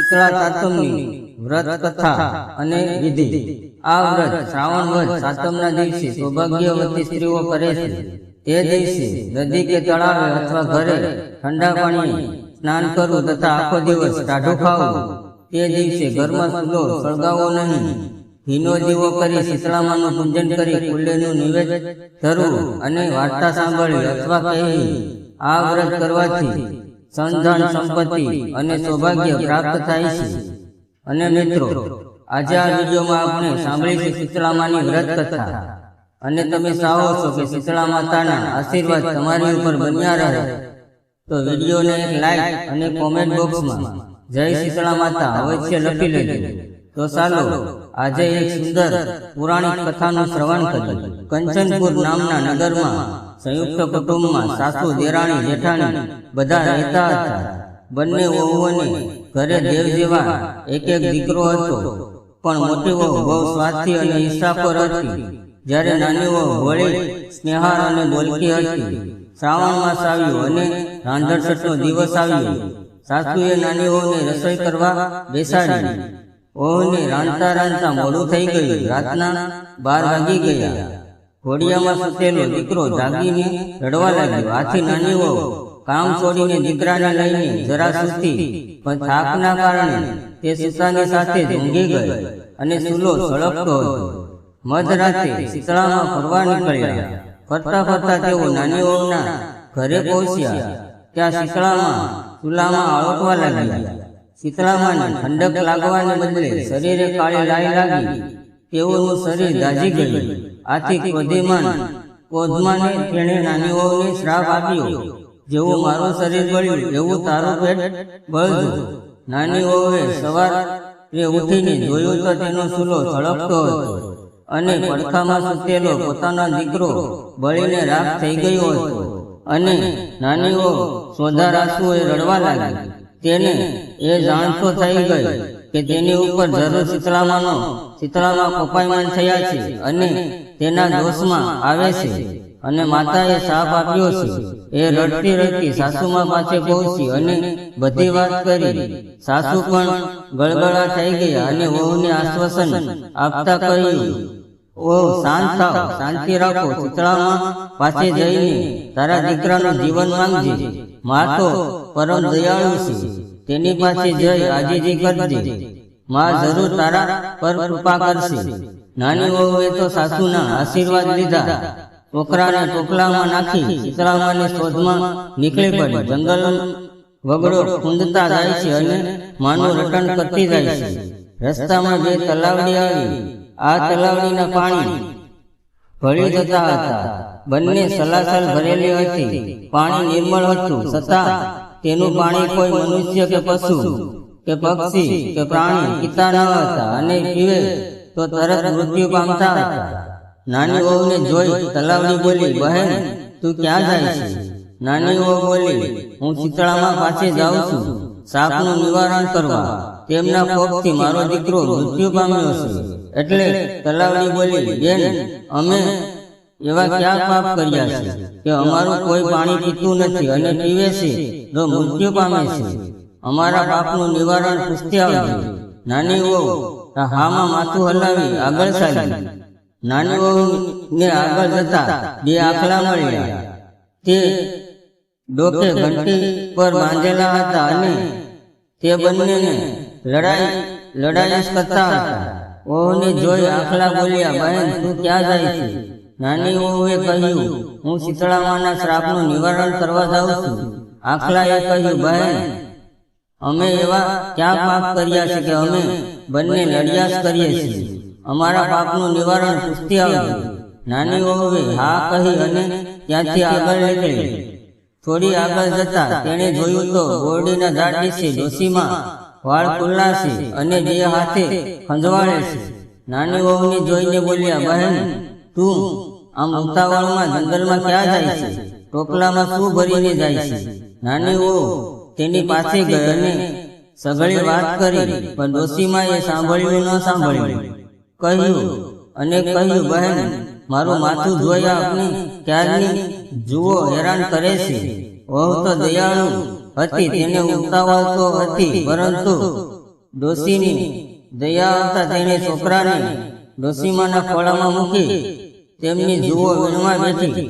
શીતળા સાતમની વ્રત કથા અને વિધિ. આ વ્રત શ્રાવણ વધ સાતમના દિવસે સૌભાગ્યવતી સ્ત્રીઓ કરે છે. તે દિવસે નદી કે તળાવે અથવા ઘરે ઠંડા પાણી સ્નાન કરવું તથા આખો દિવસ ટાઢું ખાવું. તે દિવસે ઘરમાં ચૂલો સળગાવો નહીં. હિનો દીવો કરી શીતળામાનું પૂજન કરી કુંડલીનું નિવેદ ધરવું અને વાર્તા સાંભળવી અથવા કહેવી. આ વ્રત કરવાથી સંધાન સંપત્તિ અને સૌભાગ્ય પ્રાપ્ત થાય છે. અને મિત્રો આજે આ વિડીયોમાં આપણે સાંભળીશું શીતળામાની વ્રત કથા. અને તમે ચાહો છો કે શીતળા માતાના આશીર્વાદ તમારી ઉપર બન્યા રહે. તો વિડીયોને એક લાઈક અને કોમેન્ટ બોક્સમાં જય શીતળા માતા અવશ્ય લખી લેજો. તો ચાલો, આજે એક સુંદર પુરાણિક કથાનું શ્રવણ કરીએ. કંચનપુર નામના નગરમાં સંયુક્ત કુટુંબમાં સાસુ દેરાણી જેઠાણી બધા રહેતા હતા. બંને વહુઓને ઘરે દેવ જેવા એક એક દીકરો હતો. પણ મોટી વહુ બહુ સ્વાર્થી અને ઈર્ષાખોર હતી. જ્યારે નાની વહુ ભોળી સ્નેહાર અને બોલકી હતી. શ્રાવણ માસ આવ્યો અને રાંધણસઠનો દિવસ આવ્યો. સાસુએ નાની વહુને રસોઈ કરવા બેસાડી વહુને રાંધતા રાંધતા મોડું થઈ ગયું. રાતના બાર વાગી ગયા. ઘોડિયામાં સૂતેલો દીકરો જાગીને રડવા લાગ્યો. આથી નાની વહુ કામ છોડીને દીકરાને લઈને જરા સુસ્તી, પણ થાકના કારણે તે સુતાની સાથે જ ઊંઘી ગઈ અને સુલો સળગતો હતો. મધરાતે શીતળામાં ફરવા નીકળ્યા. ફરતા ફરતા તેઓ નાની વહુના ઘરે પહોંચ્યા. ત્યાં શીતળામાં ચૂલામાં આળોટવા લાગ્યા. શીતળામાને ઠંડક લાગવાને બદલે શરીરે કાળી લાઈ લાગી તેઓનું શરીર દાઝી ગયું. આથી ક્રોધિમાન ક્રોધમાને તેણે નાનીઓને શ્રાપ આપ્યો. જેવું મારું શરીર બળ્યું એવું તારું પેટ બળજો. નાનીઓએ સવારે ઉઠીને જોયું તો તેનો ચૂલો ઝડપતો હતો. અને પડખામાં સૂતેલો પોતાનો દીકરો બળીને રાખ થઈ ગયો હતો. અને નાનીઓ સોધા રાસુઓએ રડવા લાગી. તેને એ જાણતો થઈ ગઈ કે તેની ઉપર જરૂર શીતળામાનો શીતળામાં કપાયમાન થયા છે અને તેના દોષમાં આવે છે અને માતાએ સાપ આપ્યો છે. એ રડતી રડતી સાસુમાં પાસે પહોંચી અને બધી વાત કરી. સાસુ પણ ગળગળા થઈ ગયા અને વહુને આશ્વાસન આપતા કહ્યું ઓ શાંત શાંતિ રાખો શીતળામાં પાસે જઈને તારા દીકરાનું જીવન માંગજે મા તો પરમ દયાળુ છે, તેની પાસે જઈ આજીજી કરજે, મા જરૂર તારા પર કૃપા કરશે. નાની વહુએ તો સાસુના આશીર્વાદ લીધા, છોકરાને ટોપલામાં નાખી શીતળામાની શોધમાં નીકળી પડી. જંગલ વગડો ખૂંદતા જાય છે અને માનું રટણ કરતી જાય છે. રસ્તામાં બે તલાવડી આવી આ તલાવડીના પાણી ભળી જતા હતા. બંને સલાસલ ભરેલી હતી. પાણી નિર્મળ હતું. છતાં તેનું પાણી કોઈ મનુષ્ય કે પશુ કે પક્ષી કે પ્રાણી પીતા ન હતા અને પીવે તો તરત મૃત્યુ પામતા હતા. નાની વહુને જોઈ તલાવડી બોલી, બહેન, તું ક્યાં જાય છે? નાની વહુ બોલી, હું શીતળામાં પાસે જાઉં છું. સાપનું નિવારણ કરવા. તેમના કોપથી મારો દીકરો મૃત્યુ પામ્યો છે એટલે તલાવડી બોલી બેન અમે એવા ક્યાં પાપ કર્યા છે? કે અમારું કોઈ પાણી પીતું નથી અને પીવે છે તો મૃત્યુ પામે છે. અમારા પાપનું નિવારણ પૂછતી આવજો. નાની વહુ હામાં માથું હલાવી આગળ ચાલી નાની વહુ ને આગળ જતા બે આખલા મળ્યા. તે ડોકે ઘંટી પર બાંધેલા હતા અને તે બંનેને લડાઈ લડાઈ કરતા હતા. વહુને જોઈ આખલા બોલ્યા બહેન તું ક્યાં જાય છે? નાની વહુએ કહ્યું હું શીતળામાના શ્રાપનું નિવારણ કરવા જાઉં છું. આખલાએ કહ્યું બહેન અમે એવા ક્યાં પાપ કર્યા છે કે અમે બંને લડિયાસ કરીએ છીએ? અમારા પાપનું નિવારણ પૂછતી આવ્યું નાની વહુએ હા કહી અને ત્યાંથી આગળ નીકળી. થોડી આગળ જતા તેણે જોયું તો બોરડીના ઝાડ નીચે ડોસીમાં વાળ ખુલ્લા છે અને બે હાથે ખંજવાળે છે. નાની વહુને જોઈને બોલ્યા બહેન તું આમ ઉતાવળમાં જંગલમાં ક્યાં જાય છે? ટોપલામાં શું ભરીને જાય છે? નાની વહુ તેની પાસે ગઈ અને સઘળી વાત કરી પણ ડોસીમાં એ સાંભળ્યું ન સાંભળ્યું કહ્યું અને કહ્યું બહેન મારું માથું જોયા આપને ક્યારની જુઓ હેરાન કરે છે. વહુ તો દયાળુ હતી તેને ઉતાવળ તો હતી. પરંતુ ડોશીની દયા આવતા તેણે છોકરાને ડોશીમાના ખોળામાં મૂકી તેમની જુઓ વીણવા બેઠી.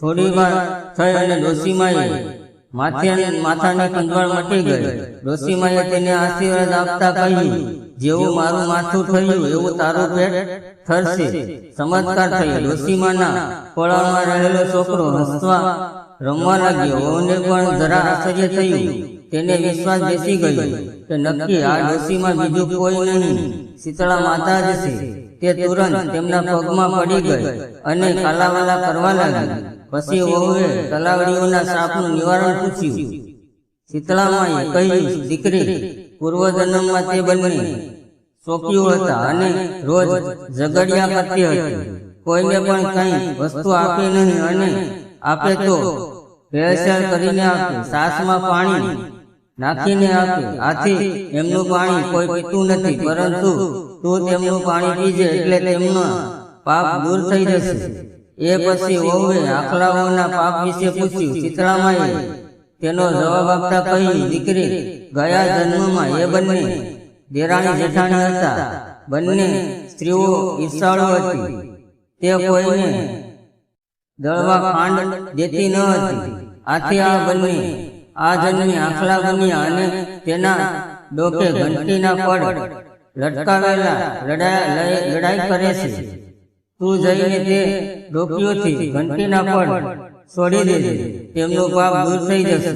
થોડી વાર થઈ અને ડોશીમાએ માથે માથાની કંદવાળ મટી ગઈ. ડોશીમાએ તેને આશીર્વાદ આપતા કહ્યું જેવું મારું માથું થયું એવું તારું પેટ ઠરશે ચમત્કાર થયો. રહેલો છોકરો હસવા રમવા લાગ્યો. પણ જરા આશ્ચર્ય થયું. તેને વિશ્વાસ બેસી ગયો. કે નક્કી આ ડોશીમાં બીજું કોઈ નહીં. શીતળા માતા જ છે. તે તુરંત તેમના પગમાં પડી ગઈ અને કાલાવાલા કરવા લાગી. પછી વહુએ તલાવડીઓના સાપનું નિવારણ પૂછ્યું. શીતળામાં કહ્યું, દીકરી, પૂર્વજન્મમાં તે બંને શોકીઓ હતા અને રોજ ઝઘડિયા કરતી હતી. કોઈને પણ કંઈ વસ્તુ આપે નહીં અને આપે તો ભેળસેળ કરીને આપે, સાસમાં પાણી નાખીને આપ્યું આથી. એમનું પાણી કોઈ પીતું નથી, પરંતુ તું તેમનું પાણી પીજે એટલે તેમનો પાપ દૂર થઈ જશે. એ પછી ઓવે આખલાઓના પાપ વિશે પૂછ્યું શીતળામાએ તેનો જવાબ આપતા કહ્યું, દીકરી, ગયા જન્મમાં એ બંને દેરાણી જેઠાણી હતા. બંને સ્ત્રીઓ ઈર્ષાળુ હતી. તે કોઈને દળવા ખાંડ દેતી ન હતી. આથી આ બંને આ જન્મી આખલા બન્યા અને તેના ડોકે ઘંટીના પડ લટકાવેલા લડાઈ કરે છે. તું જઈને તે ડોકીઓથી ઘંટીના પડ છોડી દેજે. તેમનો પાપ દૂર થઈ જશે.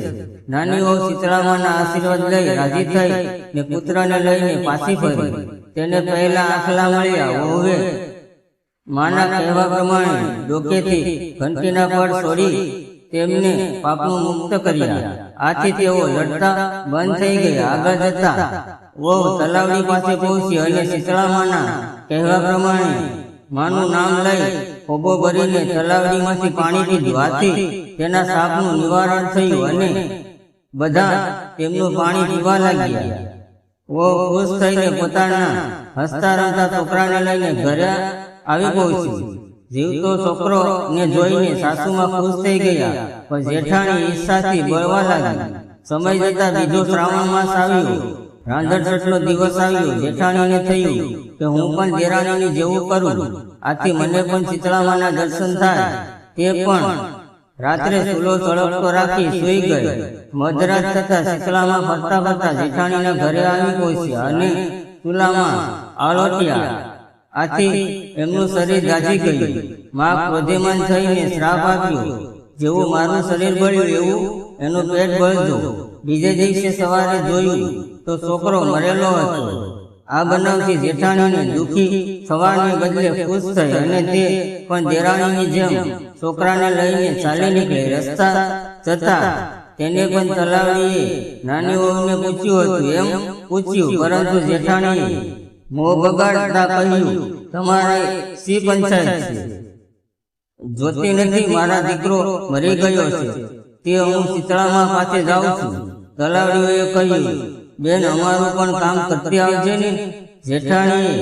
નાની વહુ શીતળામાના આશીર્વાદ લઈ રાજી થઈ ને પુત્રને લઈને પાછી ફરી. તેને પહેલા આખલા મળ્યા વહુએ માના કહેવા પ્રમાણે ડોકેથી ઘંટીના પડ છોડી તેમને પાપનું મુક્ત કર્યા. આથી તેઓ લડતા બંધ થઈ ગયા. આગળ જતા વો તલાવડી પાસે પહોંચી અને શીતળામાના કહેવા પ્રમાણે માનું નામ લઈ ખોબો ભરીને તલાવડીમાંથી પાણી પીધું. આથી તેના સાપનું નિવારણ થયું અને બધા તેમનું પાણી પીવા લાગ્યા. વો ખુશ થઈને પોતાના હસતા રમતા છોકરાને લઈને ઘરે આવી પહોંચી. જીવતો છોકરો ને જોઈને સાસુમાં ખુશ થઈ ગયા, પણ જેઠાણી ઈચ્છાથી બળવા લાગી. સમય જતા બીજો શ્રાવણ માસ આવ્યો. રાંધણ છઠનો દિવસ આવ્યો. જેઠાણીને થયું કે હું પણ દેરાણીની જેવું કરું. આથી મને પણ શીતળામાના દર્શન થાય. તે પણ રાત્રે સુલો સળગતો રાખી સૂઈ ગઈ. મધરાત થતા શીતળામાં ફરતા ફરતા જેઠાણીના ઘરે આવી પહોંચ્યા અને ચૂલામાં આલોટ્યા. આથી એમનું શરીર ગાજી ગયું માં ક્રોધેમાન થઈને શ્રાપ આપ્યો. જેવું મારું શરીર બળ્યું એવું એનું પેટ બળજો બીજે દિવસે સવારે જોયું તો છોકરો મરેલો હતો. આ બનાવથી જેઠાણીને દુઃખી થવાને બદલે ખુશ થઈ અને તે પણ દેરાણીની જેમ છોકરાને લઈને ચાલી નીકળી. રસ્તા જતા તેને પણ તલાવડીએ નાની વહુને પૂછ્યું હતું. એમ પૂછ્યું, પરંતુ જેઠાણીએ મોં બગાડતા કહ્યું જોતી નથી મારા દીકરો મરી ગયો છે. તે હું શીતળામાં પાસે જાઉં છું. તલાવડીઓએ કહ્યું, બેન, અમારું પણ કામ કરતી આવજે ને. જેઠાણીએ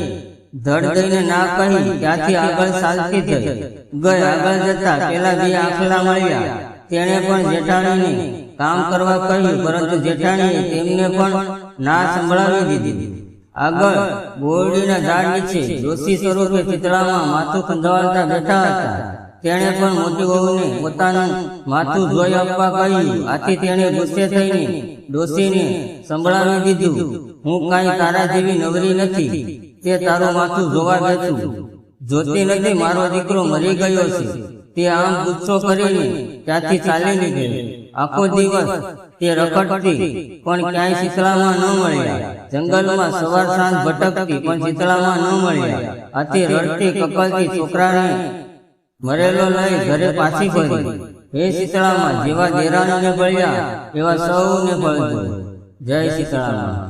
ધડ દઈને ના કહી ત્યાંથી આગળ ચાલતી થઈ. ગઈ આગળ જતા પેલા બે આખલા મળ્યા. તેણે પણ જેઠાણીને કામ કરવા કહ્યું, પરંતુ જેઠાણીએ તેમને પણ ના સંભળાવી દીધી. આગળ બોરડીના ઝાડ નીચે જોશી સ્વરૂપે ચિતળામાં માથું ખંજવાળતા બેઠા હતા. તેણે પણ મોટી વહુને પોતાનું માથું જોઈ આપવા કહ્યું. આથી તેણે ગુસ્સે થઈને ડોસીને સંભળાવી દીધું. હું કાંઈ તારા જેવી નવરી નથી. તે તારું માથું જોવા બેઠું જોતી. નથી મારો દીકરો મરી ગયો છે. તે આમ ગુસ્સો કરીને ત્યાંથી ચાલી નીકળી આખો દિવસ તે રખડતી પણ ક્યાંય શીતળામાં ન મળ્યા. જંગલમાં સવાર સાંજ ભટકતી પણ શીતળામાં ન મળ્યા. આથી રડતી કકલતી છોકરાને મરેલો લઈ ઘરે પાછી ફરી. હે શીતળામાં જેવા દેરાણીને ભળ્યા એવા સૌને બળજો જય શીતળામાં.